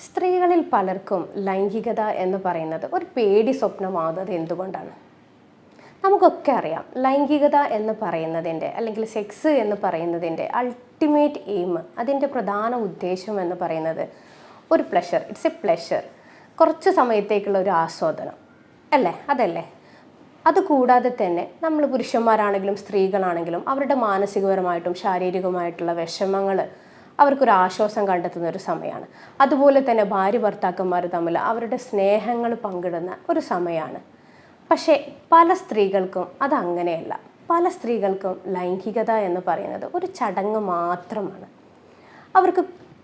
സ്ത്രീകളിൽ പലർക്കും ലൈംഗികത എന്ന് പറയുന്നത് ഒരു പേടി സ്വപ്നമാകുന്നത് എന്തുകൊണ്ടാണ്? നമുക്കൊക്കെ അറിയാം ലൈംഗികത എന്ന് പറയുന്നതിന്റെ അല്ലെങ്കിൽ സെക്സ് എന്ന് പറയുന്നതിന്റെ അൾട്ടിമേറ്റ് എയിം അതിന്റെ പ്രധാന ഉദ്ദേശം എന്ന് പറയുന്നത് ഒരു പ്ലഷർ ഇറ്റ്സ് എ പ്ലഷർ കുറച്ച് സമയത്തേക്കുള്ള ഒരു ആസ്വാദനം. അല്ലേ? അതല്ലേ? അതുകൂടാതെ തന്നെ നമ്മൾ പുരുഷന്മാരാണെങ്കിലും സ്ത്രീകളാണെങ്കിലും അവരുടെ മാനസികപരമായിട്ടും ശാരീരികമായിട്ടുള്ള വിഷമങ്ങൾ അവർക്കൊരു ആശ്വാസം കണ്ടെത്തുന്ന ഒരു സമയമാണ് അതുപോലെ തന്നെ ഭാര്യ ഭർത്താക്കന്മാർ തമ്മിൽ അവരുടെ സ്നേഹങ്ങൾ പങ്കിടുന്ന ഒരു സമയമാണ് പക്ഷേ പല സ്ത്രീകൾക്കും അതങ്ങനെയല്ല. പല സ്ത്രീകൾക്കും ലൈംഗികത എന്ന് പറയുന്നത് ഒരു ചടങ്ങ് മാത്രമാണ്. അവർക്ക്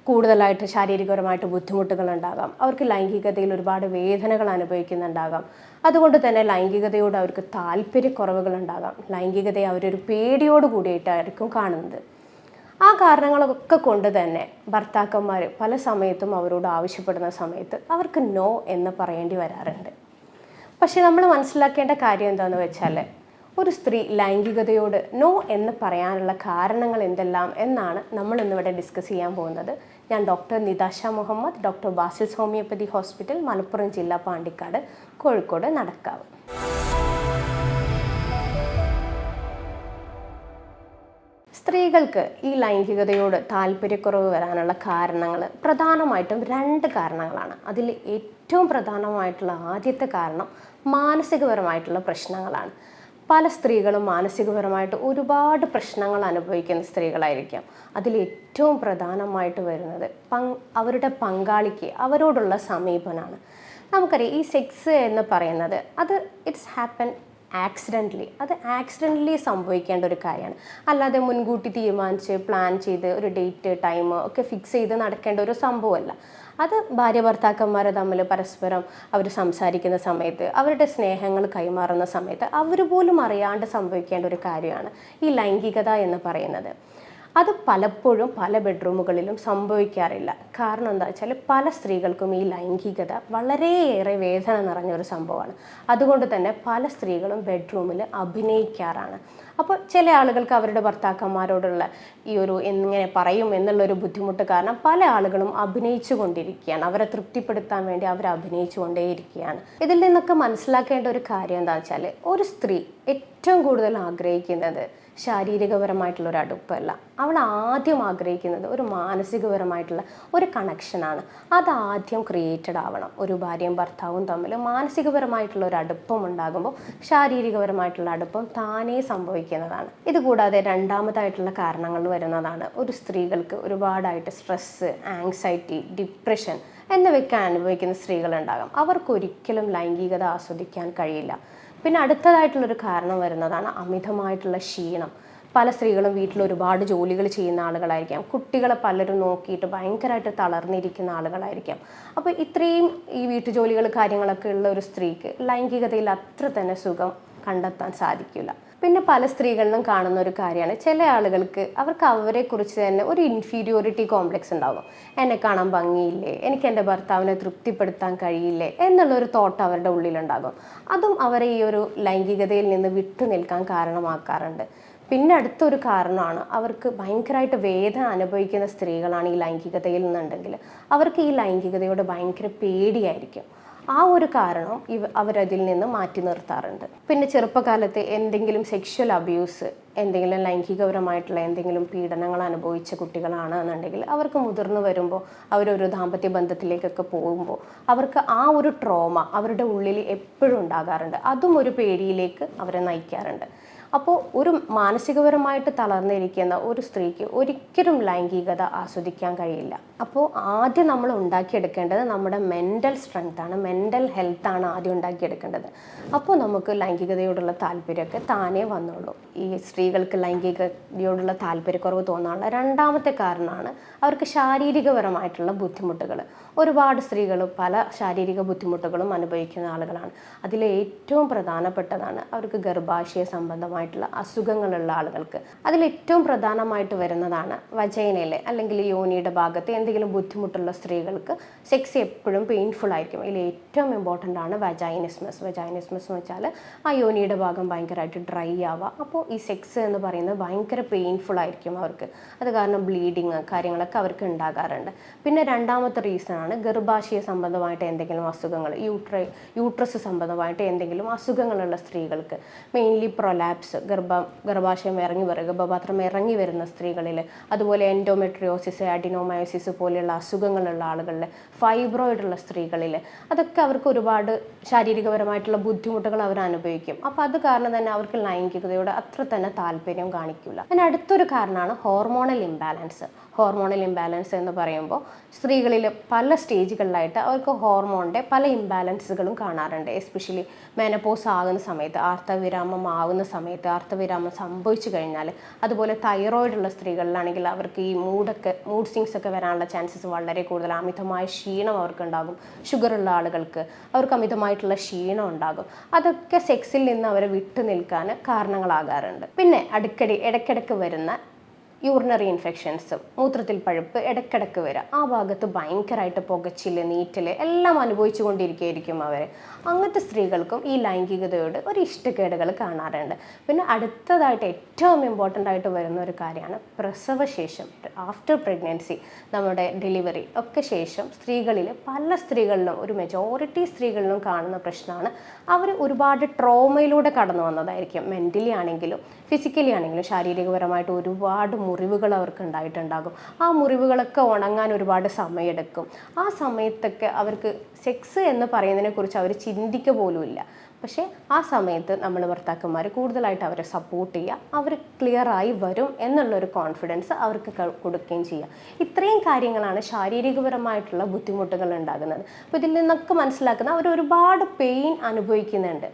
കൂടുതലായിട്ട് ശാരീരികപരമായിട്ട് ബുദ്ധിമുട്ടുകൾ ഉണ്ടാകാം അവർക്ക് ലൈംഗികതയിൽ ഒരുപാട് വേദനകൾ അനുഭവിക്കുന്നുണ്ടാകാം. അതുകൊണ്ട് തന്നെ ലൈംഗികതയോട് അവർക്ക് താല്പര്യക്കുറവുകൾ ഉണ്ടാകാം ലൈംഗികതയെ അവരൊരു പേടിയോട് കൂടിയിട്ടായിരിക്കും കാണുന്നത്. ആ കാരണങ്ങളൊക്കെ കൊണ്ട് തന്നെ ഭർത്താക്കന്മാർ പല സമയത്തും അവരോട് ആവശ്യപ്പെടുന്ന സമയത്ത് അവർക്ക് നോ എന്ന് പറയേണ്ടി വരാറുണ്ട്. പക്ഷെ നമ്മൾ മനസ്സിലാക്കേണ്ട കാര്യം എന്താണെന്ന് വെച്ചാൽ ഒരു സ്ത്രീ ലൈംഗികതയോട് നോ എന്ന് പറയാനുള്ള കാരണങ്ങൾ എന്തെല്ലാം എന്നാണ് നമ്മൾ ഇന്നിവിടെ ഡിസ്കസ് ചെയ്യാൻ പോകുന്നത്. ഞാൻ doctor Nithasha Muhammad doctor Basil's homeopathy hospital Malappuram ജില്ല പാണ്ടിക്കാട് കോഴിക്കോട് നടക്കാവ്. സ്ത്രീകൾക്ക് ഈ ലൈംഗികതയോട് താല്പര്യക്കുറവ് വരാനുള്ള കാരണങ്ങൾ പ്രധാനമായിട്ടും രണ്ട് കാരണങ്ങളാണ്. അതിൽ ഏറ്റവും പ്രധാനമായിട്ടുള്ള ആദ്യത്തെ കാരണം മാനസികപരമായിട്ടുള്ള പ്രശ്നങ്ങളാണ്. പല സ്ത്രീകളും മാനസികപരമായിട്ട് ഒരുപാട് പ്രശ്നങ്ങൾ അനുഭവിക്കുന്ന സ്ത്രീകളായിരിക്കാം. അതിൽ ഏറ്റവും പ്രധാനമായിട്ട് വരുന്നത് പങ് അവരുടെ പങ്കാളിക്ക് അവരോടുള്ള സമീപനമാണ് നമുക്കറിയാം ഈ സെക്സ് എന്ന് പറയുന്നത് അത് ഇറ്റ്സ് ഹാപ്പൻ ആക്സിഡന്റലി അത് ആക്സിഡന്റലി സംഭവിക്കേണ്ട ഒരു കാര്യമാണ്. അല്ലാതെ മുൻകൂട്ടി തീരുമാനിച്ച് പ്ലാൻ ചെയ്ത് ഒരു ഡേറ്റ് ടൈം ഒക്കെ ഫിക്സ് ചെയ്ത് നടക്കേണ്ട ഒരു സംഭവമല്ല. അത് ഭാര്യ ഭർത്താക്കന്മാർ തമ്മിൽ പരസ്പരം അവർ സംസാരിക്കുന്ന സമയത്ത് അവരുടെ സ്നേഹങ്ങൾ കൈമാറുന്ന സമയത്ത് അവർ പോലും അറിയാണ്ട് സംഭവിക്കേണ്ട ഒരു കാര്യമാണ് ഈ ലൈംഗികത എന്ന് പറയുന്നത്. അത് പലപ്പോഴും പല ബെഡ്റൂമുകളിലും സംഭവിക്കാറില്ല. കാരണം എന്താ വെച്ചാൽ പല സ്ത്രീകൾക്കും ഈ ലൈംഗികത വളരെയേറെ വേദന നിറഞ്ഞൊരു സംഭവമാണ്. അതുകൊണ്ട് തന്നെ പല സ്ത്രീകളും ബെഡ്റൂമിൽ അഭിനയിക്കാറാണ്. അപ്പോൾ ചില ആളുകൾക്ക് അവരുടെ ഭർത്താക്കന്മാരോടുള്ള ഈ ഒരു എങ്ങനെ പറയും എന്നുള്ളൊരു ബുദ്ധിമുട്ട് കാരണം പല ആളുകളും അഭിനയിച്ചു കൊണ്ടിരിക്കുകയാണ്. അവരെ തൃപ്തിപ്പെടുത്താൻ വേണ്ടി അവർ അഭിനയിച്ചു കൊണ്ടേയിരിക്കുകയാണ്. ഇതിൽ നിന്നൊക്കെ മനസ്സിലാക്കേണ്ട ഒരു കാര്യം എന്താ വെച്ചാൽ ഒരു സ്ത്രീ ഏറ്റവും കൂടുതൽ ആഗ്രഹിക്കുന്നത് ശാരീരികപരമായിട്ടുള്ള ഒരു അടുപ്പമല്ല അവൾ ആദ്യം ആഗ്രഹിക്കുന്നത് ഒരു മാനസികപരമായിട്ടുള്ള ഒരു കണക്ഷനാണ് അത് ആദ്യം ക്രിയേറ്റഡ് ആവണം. ഒരു ഭാര്യയും ഭർത്താവും തമ്മിൽ മാനസികപരമായിട്ടുള്ള ഒരു അടുപ്പം ഉണ്ടാകുമ്പോൾ ശാരീരികപരമായിട്ടുള്ള അടുപ്പം താനേ സംഭവിക്കുന്നതാണ്. ഇതുകൂടാതെ രണ്ടാമതായിട്ടുള്ള കാരണങ്ങൾ വരുന്നതാണ്. ഒരു സ്ത്രീകൾക്ക് ഒരുപാടായിട്ട് സ്ട്രെസ്സ് ആങ്സൈറ്റി ഡിപ്രഷൻ എന്നിവയൊക്കെ അനുഭവിക്കുന്ന സ്ത്രീകളുണ്ടാകാം. അവർക്കൊരിക്കലും ലൈംഗികത ആസ്വദിക്കാൻ കഴിയില്ല. പിന്നെ അടുത്തതായിട്ടുള്ളൊരു കാരണം വരുന്നതാണ് അമിതമായിട്ടുള്ള ക്ഷീണം. പല സ്ത്രീകളും വീട്ടിൽ ഒരുപാട് ജോലികൾ ചെയ്യുന്ന ആളുകളായിരിക്കാം. കുട്ടികളെ പലരും നോക്കിയിട്ട് ഭയങ്കരമായിട്ട് തളർന്നിരിക്കുന്ന ആളുകളായിരിക്കാം. അപ്പോൾ ഇത്രയും ഈ വീട്ടു വീട്ടുജോലികൾ കാര്യങ്ങളൊക്കെ ഉള്ള ഒരു സ്ത്രീക്ക് ലൈംഗികതയിൽ അത്ര തന്നെ സുഖം കണ്ടെത്താൻ സാധിക്കില്ല. പിന്നെ പല സ്ത്രീകളിലും കാണുന്ന ഒരു കാര്യമാണ്. ചില ആളുകൾക്ക് അവർക്ക് അവരെക്കുറിച്ച് തന്നെ ഒരു ഇൻഫീരിയോറിറ്റി കോംപ്ലക്സ് ഉണ്ടാകും. എന്നെ കാണാൻ ഭംഗിയില്ലേ? എനിക്ക് എന്റെ ഭർത്താവിനെ തൃപ്തിപ്പെടുത്താൻ കഴിയില്ലേ? എന്നുള്ളൊരു തോട്ട് അവരുടെ ഉള്ളിലുണ്ടാകും. അതും അവരെ ഈ ഒരു ലൈംഗികതയിൽ നിന്ന് വിട്ടു നിൽക്കാൻ കാരണമാക്കാറുണ്ട്. പിന്നെ അടുത്തൊരു കാരണമാണ് അവർക്ക് ഭയങ്കരമായിട്ട് വേദന അനുഭവിക്കുന്ന സ്ത്രീകളാണ് ഈ ലൈംഗികതയിൽ നിന്നുണ്ടെങ്കിൽ. അവർക്ക് ഈ ലൈംഗികതയോട് ഭയങ്കര പേടിയായിരിക്കും. ആ ഒരു കാരണം ഇവ അവരതിൽ നിന്ന് മാറ്റി നിർത്താറുണ്ട്. പിന്നെ ചെറുപ്പകാലത്ത് എന്തെങ്കിലും സെക്ഷൽ അബ്യൂസ് എന്തെങ്കിലും ലൈംഗികപരമായിട്ടുള്ള എന്തെങ്കിലും പീഡനങ്ങൾ അനുഭവിച്ച കുട്ടികളാണ് എന്നുണ്ടെങ്കിൽ അവർക്ക് മുതിർന്നു വരുമ്പോൾ അവരൊരു ദാമ്പത്യ ബന്ധത്തിലേക്കൊക്കെ പോകുമ്പോൾ അവർക്ക് ആ ഒരു ട്രോമ അവരുടെ ഉള്ളിൽ എപ്പോഴും ഉണ്ടാകാറുണ്ട്. അതും ഒരു പേടിയിലേക്ക് അവരെ നയിക്കാറുണ്ട്. അപ്പോൾ ഒരു മാനസികപരമായിട്ട് തളർന്നിരിക്കുന്ന ഒരു സ്ത്രീക്ക് ഒരിക്കലും ലൈംഗികത ആസ്വദിക്കാൻ കഴിയില്ല. അപ്പോൾ ആദ്യം നമ്മൾ ഉണ്ടാക്കിയെടുക്കേണ്ടത് നമ്മുടെ മെന്റൽ സ്ട്രെങ്ത്താണ് മെന്റൽ ആണ് ആദ്യം ഉണ്ടാക്കിയെടുക്കേണ്ടത്. അപ്പോൾ നമുക്ക് ലൈംഗികതയോടുള്ള താല്പര്യമൊക്കെ താനേ വന്നോളൂ. ഈ സ്ത്രീകൾക്ക് ലൈംഗികതയോടുള്ള താല്പര്യക്കുറവ് തോന്നാനുള്ള രണ്ടാമത്തെ കാരണമാണ് അവർക്ക് ശാരീരികപരമായിട്ടുള്ള ബുദ്ധിമുട്ടുകൾ. ഒരുപാട് സ്ത്രീകൾ പല ശാരീരിക ബുദ്ധിമുട്ടുകളും അനുഭവിക്കുന്ന ആളുകളാണ്. അതിൽ ഏറ്റവും പ്രധാനപ്പെട്ടതാണ് അവർക്ക് ഗർഭാശയ സംബന്ധമായ സംബന്ധമായിട്ടുള്ള അസുഖങ്ങളുള്ള ആളുകൾക്ക്. അതിൽ ഏറ്റവും പ്രധാനമായിട്ട് വരുന്നതാണ് വജൈനയിലെ അല്ലെങ്കിൽ യോനിയുടെ ഭാഗത്ത് എന്തെങ്കിലും ബുദ്ധിമുട്ടുള്ള സ്ത്രീകൾക്ക് സെക്സ് എപ്പോഴും പെയിൻഫുൾ ആയിരിക്കും. ഇതിൽ ഏറ്റവും ഇമ്പോർട്ടന്റ് ആണ് വജൈനിസ്മസ് വജൈനിസ്മസ് എന്ന് വെച്ചാൽ ആ യോനിയുടെ ഭാഗം ഭയങ്കരമായിട്ട് ഡ്രൈ ആവുക. അപ്പോൾ ഈ സെക്സ് എന്ന് പറയുന്നത് ഭയങ്കര പെയിൻഫുൾ ആയിരിക്കും അവർക്ക്. അത് കാരണം ബ്ലീഡിങ് കാര്യങ്ങളൊക്കെ അവർക്ക് ഉണ്ടാകാറുണ്ട്. പിന്നെ രണ്ടാമത്തെ റീസൺ ആണ് ഗർഭാശയ സംബന്ധമായിട്ട് എന്തെങ്കിലും അസുഖങ്ങൾ. യൂട്ര യൂട്രസ് സംബന്ധമായിട്ട് എന്തെങ്കിലും അസുഖങ്ങളുള്ള സ്ത്രീകൾക്ക്. മെയിൻലി പ്രൊലാപ്സ് ഗർഭ ഗർഭാശയം ഇറങ്ങി വരിക ഗർഭപാത്രം ഇറങ്ങി വരുന്ന സ്ത്രീകളിൽ അതുപോലെ എൻഡോമെട്രിയോസിസ് അഡിനോമയോസിസ് പോലെയുള്ള അസുഖങ്ങളുള്ള ആളുകളിൽ ഫൈബ്രോയിഡ് ഉള്ള സ്ത്രീകളിൽ അതൊക്കെ അവർക്ക് ഒരുപാട് ശാരീരികപരമായിട്ടുള്ള ബുദ്ധിമുട്ടുകൾ അവർ അനുഭവിക്കും. അപ്പോൾ അത് കാരണം തന്നെ അവർക്ക് ലൈംഗികതയോട് അത്ര തന്നെ താല്പര്യം കാണിക്കില്ല അതിന് അടുത്തൊരു കാരണമാണ് ഹോർമോണൽ ഇംബാലൻസ് ഹോർമോണൽ ഇംബാലൻസ് എന്ന് പറയുമ്പോൾ സ്ത്രീകളിൽ പല സ്റ്റേജുകളിലായിട്ട് അവർക്ക് ഹോർമോണിന്റെ പല ഇംബാലൻസുകളും കാണാറുണ്ട്. എസ്പെഷ്യലി മെനപ്പോസ് ആകുന്ന സമയത്ത് ആർത്തവിരാമം ആവുന്ന സമയത്ത് ആർത്തവിരാമം സംഭവിച്ചു കഴിഞ്ഞാൽ അതുപോലെ തൈറോയിഡ് ഉള്ള സ്ത്രീകളിലാണെങ്കിൽ അവർക്ക് ഈ മൂഡൊക്കെ മൂഡ് സ്വിങ്സ് ഒക്കെ വരാനുള്ള ചാൻസസ് വളരെ കൂടുതൽ അമിതമായ ക്ഷീണം അവർക്കുണ്ടാകും. ഷുഗർ ഉള്ള ആളുകൾക്ക് അവർക്ക് അമിതമായിട്ടുള്ള ക്ഷീണം ഉണ്ടാകും. അതൊക്കെ സെക്സിൽ നിന്ന് അവരെ വിട്ടു നിൽക്കാൻ കാരണങ്ങളാകാറുണ്ട്. പിന്നെ അടിക്കടി ഇടയ്ക്കിടയ്ക്ക് വരുന്ന യൂറിനറി ഇൻഫെക്ഷൻസും മൂത്രത്തിൽ പഴുപ്പ് ഇടയ്ക്കിടയ്ക്ക് വരിക. ആ ഭാഗത്ത് ഭയങ്കരമായിട്ട് പുകച്ചിൽ നീറ്റൽ എല്ലാം അനുഭവിച്ചു കൊണ്ടിരിക്കുകയായിരിക്കും അവർ അങ്ങനത്തെ സ്ത്രീകൾക്കും ഈ ലൈംഗികതയോട് ഒരു ഇഷ്ടക്കേടുകൾ കാണാറുണ്ട്. പിന്നെ അടുത്തതായിട്ട് ഏറ്റവും ഇമ്പോർട്ടന്റ് ആയിട്ട് വരുന്ന ഒരു കാര്യമാണ് പ്രസവശേഷം ആഫ്റ്റർ പ്രഗ്നൻസി നമ്മുടെ ഡെലിവറി ഒക്കെ ശേഷം സ്ത്രീകളിൽ പല സ്ത്രീകളിലും ഒരു മെജോറിറ്റി സ്ത്രീകളിലും കാണുന്ന പ്രശ്നമാണ്. അവർ ഒരുപാട് ട്രോമയിലൂടെ കടന്നു വന്നതായിരിക്കും. മെന്റലി ആണെങ്കിലും ഫിസിക്കലി ആണെങ്കിലും ശാരീരികപരമായിട്ട് ഒരുപാട് മുറിവുകൾ അവർക്ക് ഉണ്ടായിട്ടുണ്ടാകും ആ മുറിവുകളൊക്കെ ഉണങ്ങാൻ ഒരുപാട് സമയമെടുക്കും. ആ സമയത്തൊക്കെ അവർക്ക് സെക്സ് എന്ന് പറയുന്നതിനെക്കുറിച്ച് അവർ ചിന്തിക്കുക പോലുമില്ല. പക്ഷേ ആ സമയത്ത് നമ്മൾ ഭർത്താക്കന്മാർ കൂടുതലായിട്ട് അവരെ സപ്പോർട്ട് ചെയ്യുക. അവർ ക്ലിയറായി വരും എന്നുള്ളൊരു കോൺഫിഡൻസ് അവർക്ക് കൊടുക്കുകയും ചെയ്യുക. ഇത്രയും കാര്യങ്ങളാണ് ശാരീരികപരമായിട്ടുള്ള ബുദ്ധിമുട്ടുകൾ ഉണ്ടാകുന്നത്. അപ്പോൾ ഇതിൽ നിന്നൊക്കെ മനസ്സിലാക്കുന്ന അവർ ഒരുപാട് പെയിൻ അനുഭവിക്കുന്നുണ്ട്.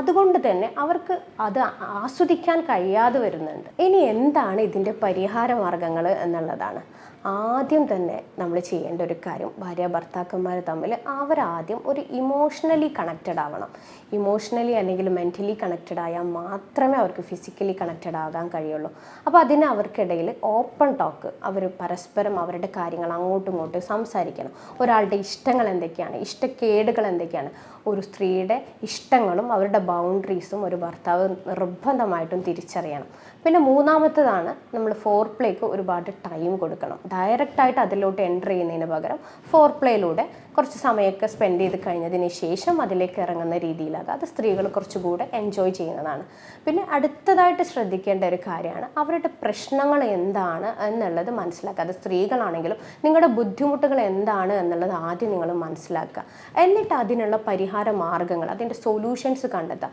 അതുകൊണ്ട് തന്നെ അവർക്ക് അത് ആസ്വദിക്കാൻ കഴിയാതെ വരുന്നുണ്ട്. ഇനി എന്താണ് ഇതിന്റെ പരിഹാര മാർഗങ്ങൾ എന്നുള്ളതാണ്. ആദ്യം തന്നെ നമ്മൾ ചെയ്യേണ്ട ഒരു കാര്യം ഭാര്യ ഭർത്താക്കന്മാർ തമ്മിൽ അവരാദ്യം ഒരു ഇമോഷണലി കണക്റ്റഡ് ആവണം. ഇമോഷണലി അല്ലെങ്കിൽ മെന്റലി കണക്റ്റഡ് ആയാൽ മാത്രമേ അവർക്ക് ഫിസിക്കലി കണക്റ്റഡ് ആകാൻ കഴിയുള്ളൂ. അപ്പോൾ അതിന് അവർക്കിടയിൽ ഓപ്പൺ ടോക്ക് അവർ പരസ്പരം അവരുടെ കാര്യങ്ങൾ അങ്ങോട്ടും ഇങ്ങോട്ടും സംസാരിക്കണം. ഒരാളുടെ ഇഷ്ടങ്ങൾ എന്തൊക്കെയാണ്? ഇഷ്ടക്കേടുകൾ എന്തൊക്കെയാണ്? ഒരു സ്ത്രീയുടെ ഇഷ്ടങ്ങളും അവരുടെ ബൗണ്ടറീസും ഒരു ഭർത്താവ് നിർബന്ധമായിട്ടും തിരിച്ചറിയണം. പിന്നെ മൂന്നാമത്തതാണ് നമ്മൾ ഫോർ പ്ലേക്ക് ഒരുപാട് ടൈം കൊടുക്കണം. ഡയറക്റ്റായിട്ട് അതിലോട്ട് എന്റർ ചെയ്യുന്നതിന് പകരം ഫോർ പ്ലേയിലൂടെ കുറച്ച് സമയമൊക്കെ സ്പെൻഡ് ചെയ്ത് കഴിഞ്ഞതിന് ശേഷം അതിലേക്ക് ഇറങ്ങുന്ന രീതിയിലാകാം. അത് സ്ത്രീകൾ കുറച്ചുകൂടെ എൻജോയ് ചെയ്യുന്നതാണ്. പിന്നെ അടുത്തതായിട്ട് ശ്രദ്ധിക്കേണ്ട ഒരു കാര്യമാണ് അവരുടെ പ്രശ്നങ്ങൾ എന്താണ് എന്നുള്ളത് മനസ്സിലാക്കുക. അത് സ്ത്രീകളാണെങ്കിലും നിങ്ങളുടെ ബുദ്ധിമുട്ടുകൾ എന്താണ് എന്നുള്ളത് ആദ്യം നിങ്ങൾ മനസ്സിലാക്കുക. എന്നിട്ട് അതിനുള്ള പരിഹാര മാർഗങ്ങൾ അതിന്റെ സൊല്യൂഷൻസ് കണ്ടെത്തുക.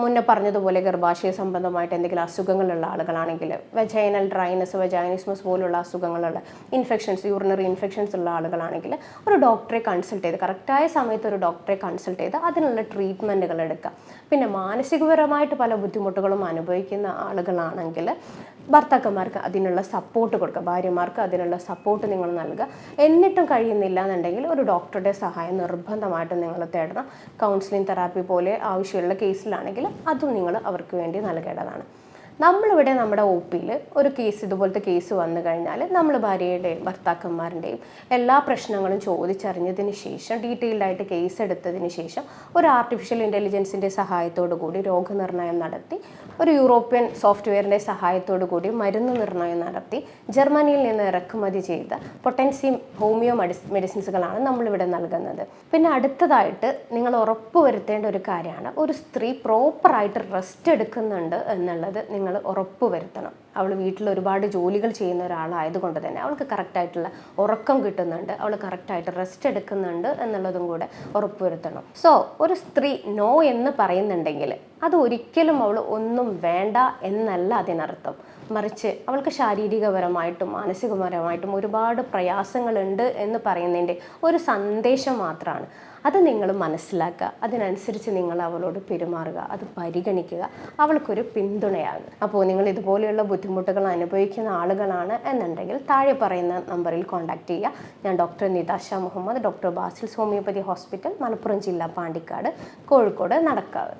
മുന്നേ പറഞ്ഞതുപോലെ ഗർഭാശയ സംബന്ധമായിട്ട് എന്തെങ്കിലും അസുഖങ്ങളുള്ള ആളുകളാണെങ്കിൽ വെജൈനൽ ഡ്രൈനസ് വെജൈനിസ്മസ് പോലുള്ള അസുഖങ്ങളുള്ള ഇൻഫെക്ഷൻസ് യൂറിനറി ഇൻഫെക്ഷൻസ് ഉള്ള ആളുകളാണെങ്കിൽ ഒരു ഡോക്ടറെ കൺസൾട്ട് ചെയ്ത് കറക്റ്റായ സമയത്ത് ഒരു ഡോക്ടറെ കൺസൾട്ട് ചെയ്ത് അതിനുള്ള ട്രീറ്റ്മെന്റുകൾ എടുക്കുക. പിന്നെ മാനസികപരമായിട്ട് പല ബുദ്ധിമുട്ടുകളും അനുഭവിക്കുന്ന ആളുകളാണെങ്കിൽ ഭർത്താക്കന്മാർക്ക് അതിനുള്ള സപ്പോർട്ട് കൊടുക്കുക ഭാര്യമാർക്ക് അതിനുള്ള സപ്പോർട്ട് നിങ്ങൾ നൽകുക. എന്നിട്ടും കഴിയുന്നില്ല എന്നുണ്ടെങ്കിൽ ഒരു ഡോക്ടറുടെ സഹായം നിർബന്ധമായിട്ടും നിങ്ങൾ തേടണം. കൗൺസിലിംഗ് തെറാപ്പി പോലെ ആവശ്യമുള്ള കേസിലാണെങ്കിൽ അതും നിങ്ങൾ അവർക്ക് വേണ്ടി നൽകേണ്ടതാണ്. നമ്മളിവിടെ നമ്മുടെ ഒ പിയിൽ ഒരു കേസ് ഇതുപോലത്തെ കേസ് വന്നു കഴിഞ്ഞാൽ നമ്മൾ ഭാര്യയുടെയും ഭർത്താക്കന്മാരുടെയും എല്ലാ പ്രശ്നങ്ങളും ചോദിച്ചറിഞ്ഞതിന് ശേഷം ഡീറ്റെയിൽഡായിട്ട് കേസ് എടുത്തതിന് ശേഷം ഒരു ആർട്ടിഫിഷ്യൽ ഇന്റലിജൻസിന്റെ സഹായത്തോടു കൂടി രോഗനിർണയം നടത്തി ഒരു യൂറോപ്യൻ സോഫ്റ്റ്വെയറിന്റെ സഹായത്തോടു കൂടി മരുന്ന് നിർണയം നടത്തി ജർമ്മനിയിൽ നിന്ന് ഇറക്കുമതി ചെയ്ത പൊട്ടൻസി ഹോമിയോ മെഡിസ് മെഡിസിൻസുകളാണ് നമ്മളിവിടെ നൽകുന്നത്. പിന്നെ അടുത്തതായിട്ട് നിങ്ങൾ ഉറപ്പ് വരുത്തേണ്ട ഒരു കാര്യമാണ് ഒരു സ്ത്രീ പ്രോപ്പറായിട്ട് റെസ്റ്റ് എടുക്കുന്നുണ്ട് എന്നുള്ളത് നിങ്ങൾ ഉറപ്പ് വരുത്തണം അവൾ വീട്ടിൽ ഒരുപാട് ജോലികൾ ചെയ്യുന്ന ഒരാളായതുകൊണ്ട് തന്നെ അവൾക്ക് കറക്റ്റായിട്ടുള്ള ഉറക്കം കിട്ടുന്നുണ്ട്. അവൾ കറക്റ്റായിട്ട് റെസ്റ്റ് എടുക്കുന്നുണ്ട് എന്നുള്ളതും കൂടെ ഉറപ്പുവരുത്തണം. സോ ഒരു സ്ത്രീ നോ എന്ന് പറയുന്നുണ്ടെങ്കിൽ അത് ഒരിക്കലും അവൾ ഒന്നും വേണ്ട എന്നല്ല അതിനർത്ഥം. മറിച്ച് അവൾക്ക് ശാരീരികപരമായിട്ടും മാനസികപരമായിട്ടും ഒരുപാട് പ്രയാസങ്ങളുണ്ട് എന്ന് പറയുന്നതിന്റെ ഒരു സന്ദേശം മാത്രമാണ് അത് നിങ്ങൾ മനസ്സിലാക്കുക. അതിനനുസരിച്ച് നിങ്ങൾ അവളോട് പെരുമാറുക. അത് പരിഗണിക്കുക. അവൾക്കൊരു പിന്തുണയാകുക അപ്പോൾ നിങ്ങൾ ഇതുപോലെയുള്ള ബുദ്ധിമുട്ടുകൾ അനുഭവിക്കുന്ന ആളുകളാണ് എന്നുണ്ടെങ്കിൽ താഴെ പറയുന്ന നമ്പറിൽ കോൺടാക്ട് ചെയ്യുക. ഞാൻ doctor Nithasha Muhammad doctor Basil's homeopathy hospital Malappuram ജില്ല പാണ്ടിക്കാട് കോഴിക്കോട് നടക്കാവ്.